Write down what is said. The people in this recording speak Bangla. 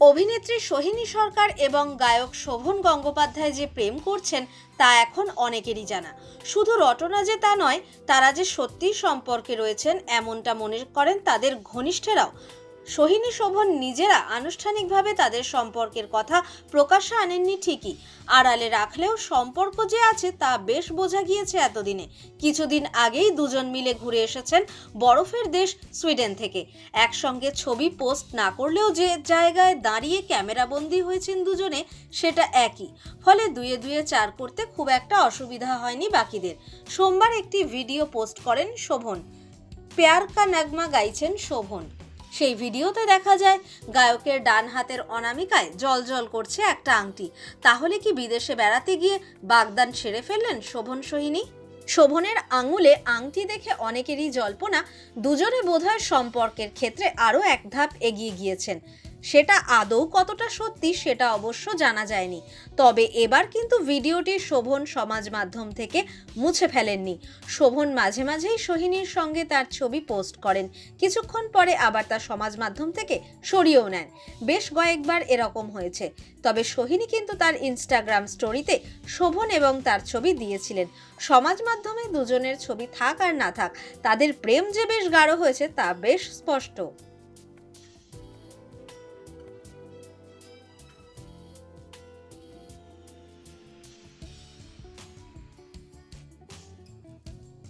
অভিনেত্রী সোহিনী সরকার এবং গায়ক শোভন গঙ্গোপাধ্যায় যে প্রেম করছেন, তা এখন অনেকেরই জানা। শুধু রটনা যে তা নয়, তারা যে সত্যিই সম্পর্কে রয়েছেন, এমনটা মনে করেন তাদের ঘনিষ্ঠেরাও। সোহিনী শোভন নিজেরা আনুষ্ঠানিকভাবে তাদের সম্পর্কের কথা প্রকাশ্যে আনেননি ঠিকই। আড়ালে রাখলেও সম্পর্ক যে আছে তা বেশ বোঝা গিয়েছে এতদিনে। কিছুদিন আগেই দুজন মিলে ঘুরে এসেছেন বরফের দেশ সুইডেন থেকে। একসঙ্গে ছবি পোস্ট না করলেও যে জায়গায় দাঁড়িয়ে ক্যামেরাবন্দি হয়েছেন দুজনে, সেটা একই। ফলে দুয়ে দুয়ে চার করতে খুব একটা অসুবিধা হয়নি বাকিদের। সোমবার একটি ভিডিও পোস্ট করেন শোভন। প্যার কা নাগমা গাইছেন শোভন। সেই ভিডিওতে দেখা যায় গায়কের ডান হাতের অনামিকায় জল জল করছে একটা আংটি। তাহলে কি বিদেশে বেড়াতে গিয়ে বাগদান সেরে ফেললেন শোভন সোহিনী? শোভনের আঙুলে আংটি দেখে অনেকেরই জল্পনা, দুজনে বোধহয় সম্পর্কের ক্ষেত্রে আরও এক ধাপ এগিয়ে গিয়েছেন। সেটা আদৌ কতটা সত্যি সেটা অবশ্য জানা যায়নি। তবে এবার কিন্তু ভিডিওটি শোভন সমাজ মাধ্যম থেকে মুছে ফেলেননি। শোভন মাঝে মাঝেই সোহিনীর সঙ্গে তার ছবি পোস্ট করেন। কিছুক্ষণ পরে আবার তার সমাজ মাধ্যম থেকে সরিয়েও নেন। বেশ কয়েকবার এরকম হয়েছে। তবে সোহিনী কিন্তু তার ইনস্টাগ্রাম স্টোরিতে শোভন এবং তার ছবি দিয়েছিলেন। সমাজ মাধ্যমে দুজনের ছবি থাক আর না থাক, তাদের প্রেম যে বেশ গাঢ় হয়েছে তা বেশ স্পষ্ট।